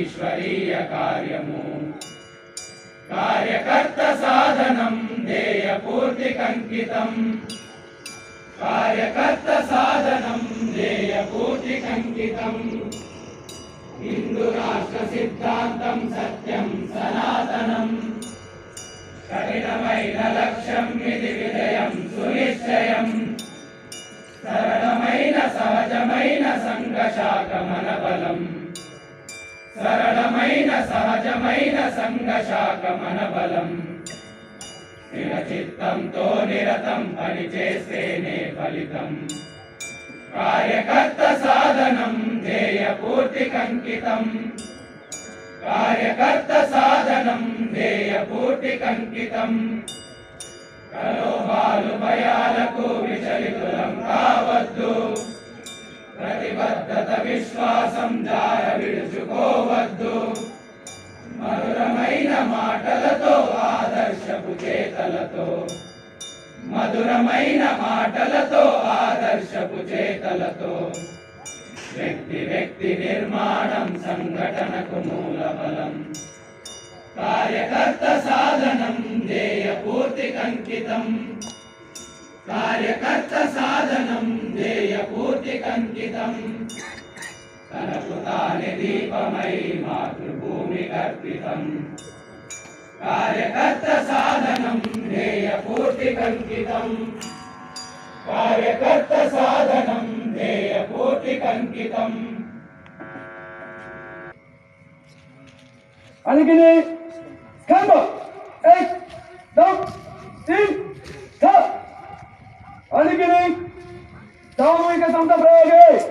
ఈశ్వరీయ కార్యము. కార్యకర్త సాధనం ధ్యేయ పూర్తికంకితం కార్యకర్త సాధనం ధ్యేయ పూర్తికంకితం హిందూ రాష్ట్ర సిద్ధాంతం సత్యం సనాతనం. కఠినమైన లక్ష్యం ఇది విజయం సునిశ్చయం. సరళమైన సహజమైన సంఘశాఖ మన సరళమైన సహజమైన సంఘశాఖ మన బలం స్థిర చిత్తంతో నిరతం పని చేస్తేనే ఫలితం. కార్యకర్త సాధనం ధ్యేయ పూర్తికంకితం కార్యకర్త సాధనం ధ్యేయ పూర్తికంకితం ప్రలోభాలు భయాలకు విచలితులం కావద్దు. ప్రతిబద్ధత విశ్వాసం జార విడుచుకోవద్దు మధురమైన మాటలతో ఆదర్శపు చేతలతో. మధురమైన మాటలతో ఆదర్శపు చేతలతో. వ్యక్తి వ్యక్తి నిర్మాణం సంఘటనకు మూల బలం కార్యకర్త సాధనం ధ్యేయ పూర్తికంకితం కార్యకర్త సాధనం ధ్యేయ పూర్తికంకితం తనకు తానే దీపమై మాతృభూమి కర్పితం కార్యకర్త సాధనం ధ్యేయ పూర్తికంకితం కార్యకర్త సాధనం ధ్యేయ పూర్తికంకితం అందుకని స్కంబ कांग्रेस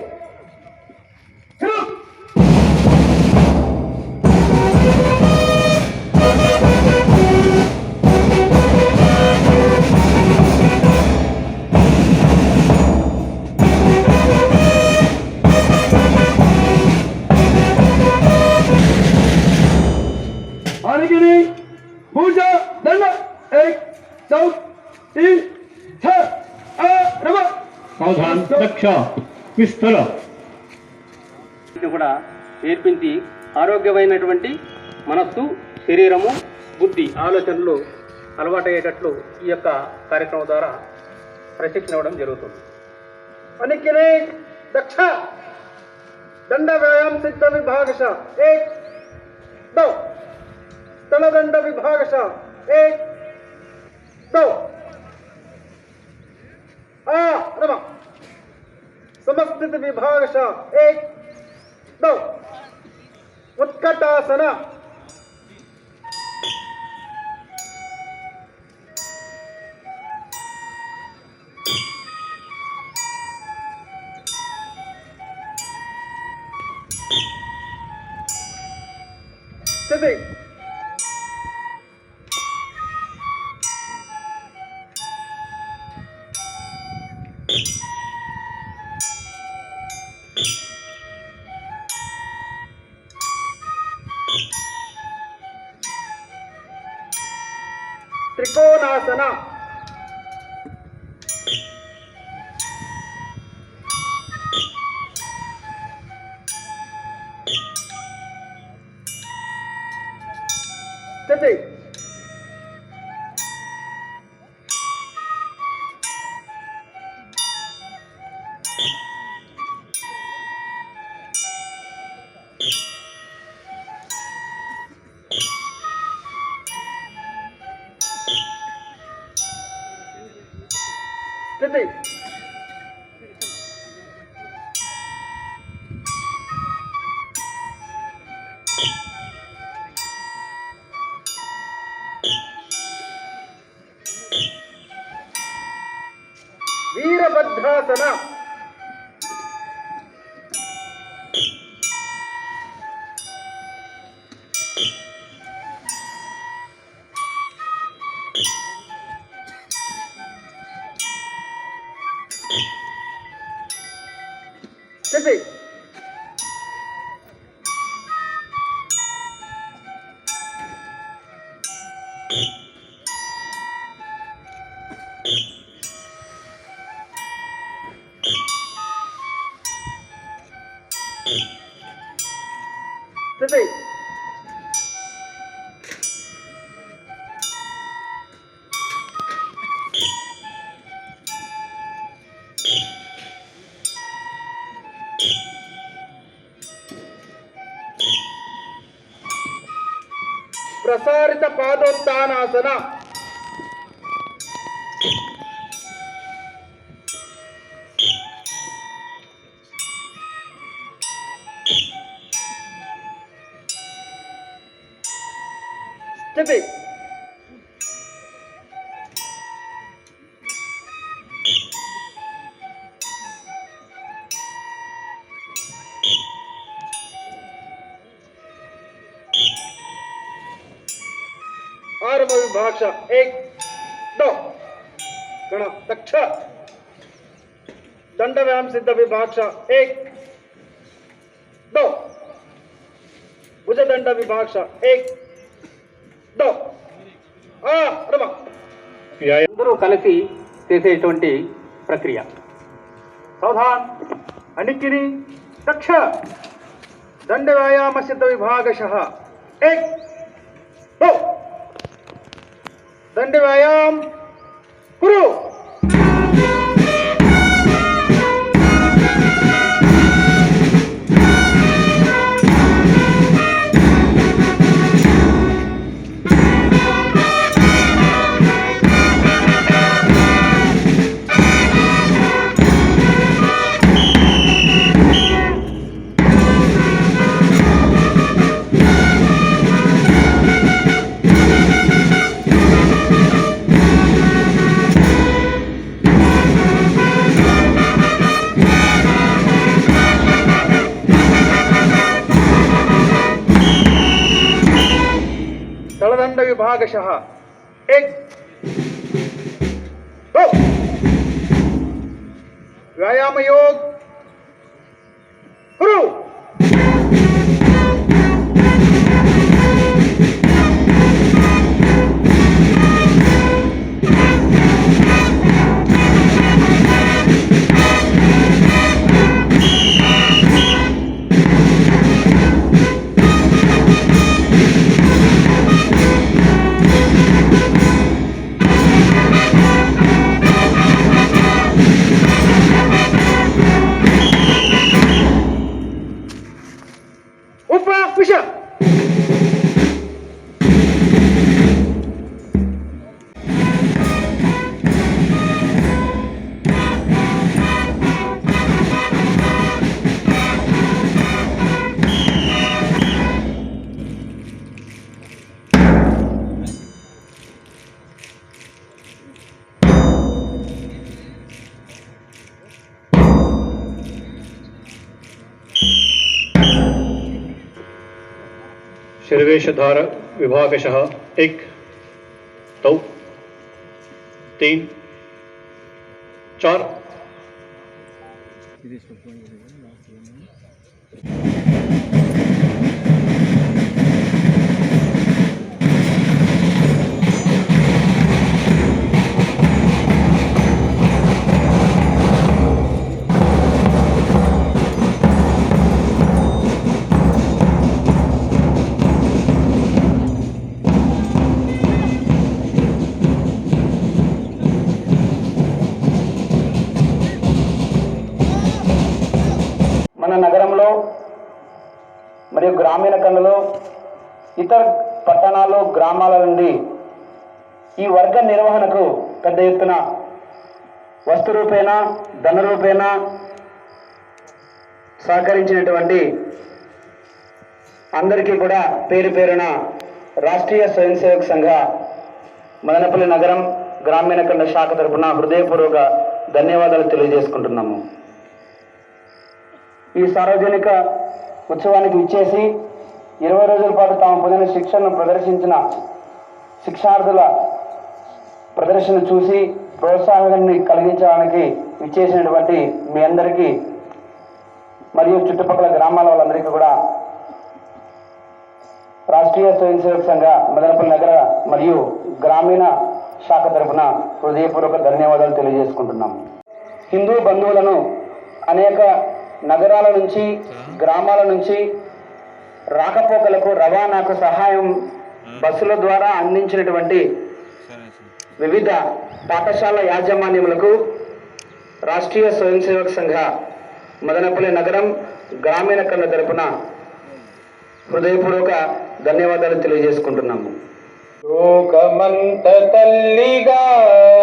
रहेगी पूजा भूजा दंड एक चौक तीन छ रवा సావధాన్ దక్ష విస్తర కూడా నేర్పించి ఆరోగ్యమైనటువంటి మనస్సు శరీరము బుద్ధి ఆలోచనలు అలవాటయ్యేటట్లు ఈ యొక్క కార్యక్రమం ద్వారా ప్రశిక్షణ ఇవ్వడం జరుగుతుంది. పనికినే దక్ష. దండ వ్యాయామ సిద్ధ విభాగశ. ఏక్. దో తలదండ విభాగశ. ఏక్. समस्थित विभागश एक दो। उत्कटासन। स्थिति त्रिकोणासन வீரபத்ராசனா प्रसारित पादोत्थानासना Hippie. और विभाषा एक, दो, गण दक्ष दंड व्यायाम सिद्ध विभाषा एक, दो भुज दंड विभाषा एक అందరూ కలిసి చేసేటువంటి ప్రక్రియ. సౌధాన్ అణికిని దక్ష దండ వ్యాయామ సిద్ధ విభాగశ. దండ వ్యాయామం కురు. करो विभागश एक। दो। व्यायाम योग गुरु शर्वेशधार विभागशः एक दो तीन चार ఇతర పట్టణాలు గ్రామాల నుండి ఈ వర్గ నిర్వహణకు పెద్ద ఎత్తున వస్తు రూపేణ ధన రూపేణ సహకరించినటువంటి అందరికీ కూడా పేరు పేరున రాష్ట్రీయ స్వయం సేవక్ సంఘ మదనపల్లి నగరం గ్రామీణ కండ శాఖ తరపున హృదయపూర్వక ధన్యవాదాలు తెలియజేసుకుంటున్నాము. ఈ సార్వజనిక ఉత్సవానికి ఇచ్చేసి ఇరవై రోజుల పాటు తాము పొందిన శిక్షణను ప్రదర్శించిన శిక్షార్థుల ప్రదర్శన చూసి ప్రోత్సాహాన్ని కలిగించడానికి ఇచ్చేసినటువంటి మీ అందరికీ మరియు చుట్టుపక్కల గ్రామాల వాళ్ళందరికీ కూడా రాష్ట్రీయ స్వయం సేవక సంఘ మదనపల్లి నగర మరియు గ్రామీణ శాఖ తరఫున హృదయపూర్వక ధన్యవాదాలు తెలియజేసుకుంటున్నాము. హిందూ బంధువులను అనేక నగరాల నుంచి గ్రామాల నుంచి రాకపోకలకు రవాణాకు సహాయం బస్సుల ద్వారా అందించినటువంటి వివిధ పాఠశాల యాజమాన్యములకు రాష్ట్రీయ స్వయం సేవక్ సంఘ మదనపల్లి నగరం గ్రామీణ కళ తరపున హృదయపూర్వక ధన్యవాదాలు తెలియజేసుకుంటున్నాము. లోకమంత తల్లిగా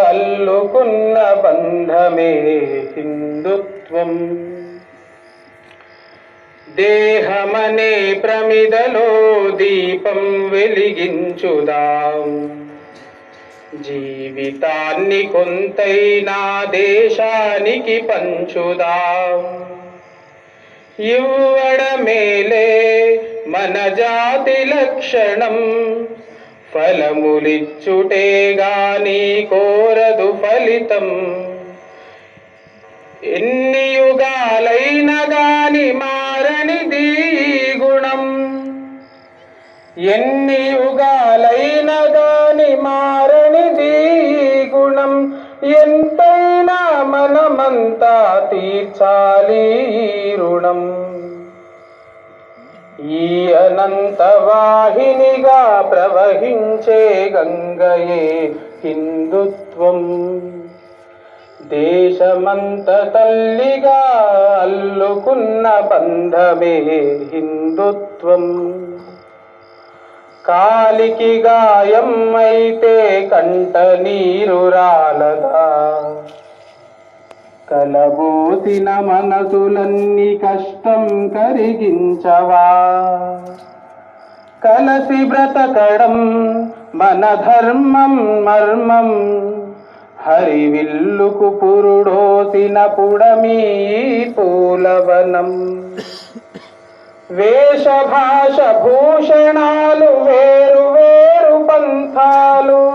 అల్లుకున్న బంధమే హిందుత్వం. దేహమనే ప్రమిదలో దీపం వెలిగించుదాం. జీవితాన్ని కొంతైనా దేశానికి పంచుదాం. ఇవ్వడమేలే మన జాతి లక్షణం. ఫలములిచ్చుటే గాని కోరదు ఫలితం. ఎన్ని యుగాలైన గాని మా మారనిది గుణం. ఎన్ని యుగాలైన దాని మారనిది ఈ గుణం. ఎంతైనా మనమంతా తీర్చాలి రుణం. ఈ అనంత వాహినిగా ప్రవహించే గంగయే హిందుత్వం. దేశమంత తల్లిగా అల్లుకున్న బంధమే హిందుత్వం. కాలికి గాయం అయితే కంట నీరు రాలదా? కలబోసిన మనసులన్నీ కష్టం కరిగించవా? కలసి బ్రతకడం మన ధర్మం మర్మం హరివిల్లుకు పురుడోసిన పుడమీ పూలవనం. వేషభాష భూషణాలు వేరు వేరు పంథాలు.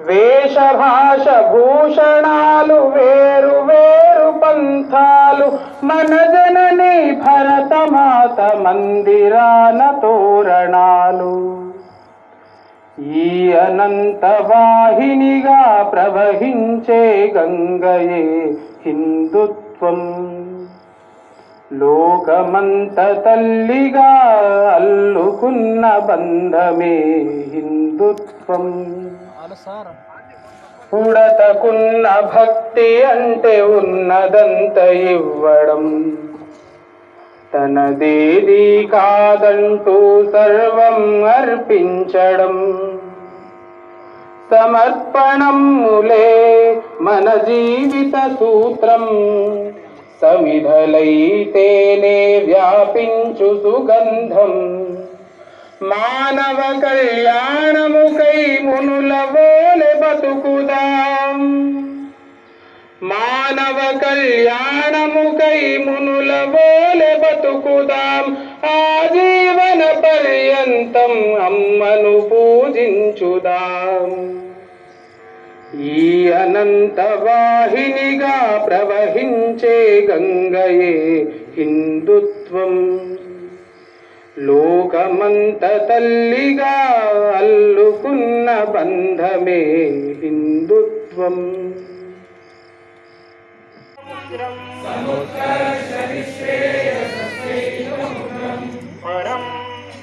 వేషభాష భూషణాలు వేరు వేరు పంథాలు. మన జనని భరతమాత మందిరాన తోరణాలు. ఈ అనంత వాహినిగా ప్రవహించే గంగయే హిందుత్వం. లోకమంత తల్లిగా అల్లుకున్న బంధమే హిందుత్వం. ఉడతకున్న భక్తి అంటే ఉన్నదంత ఇవ్వడం. తనదేది కాదంటూ సర్వం అర్పించడం. సమర్పణములే మన జీవిత సూత్రం. సమిధలైతేనే వ్యాపించు సుగంధం. మానవ కళ్యాణముకై మునుల బతుకుదాం. మానవ కళ్యాణ మునుల వోలె బతుకుదాం. ఆజీవన పర్యంతం అమ్మను పూజించుదాం. ఈ అనంత వాహినిగా ప్రవహించే గంగయే హిందుత్వం. లోకమంత తల్లిగా అల్లుకున్న బంధమే హిందుత్వం. शीघ्रम् परं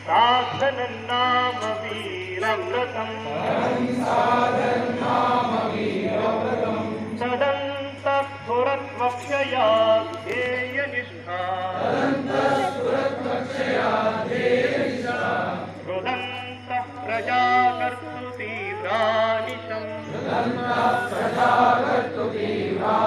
साधनन्नाम वीरव्रतम् सदं तत्पुरत्वक्षया ध्येयनिष्ठा रुदन्तः प्रजा कर्तु तीव्रानिशम् प्रजा कर्तु तीव्रा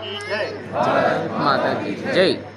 જય. ભારત જય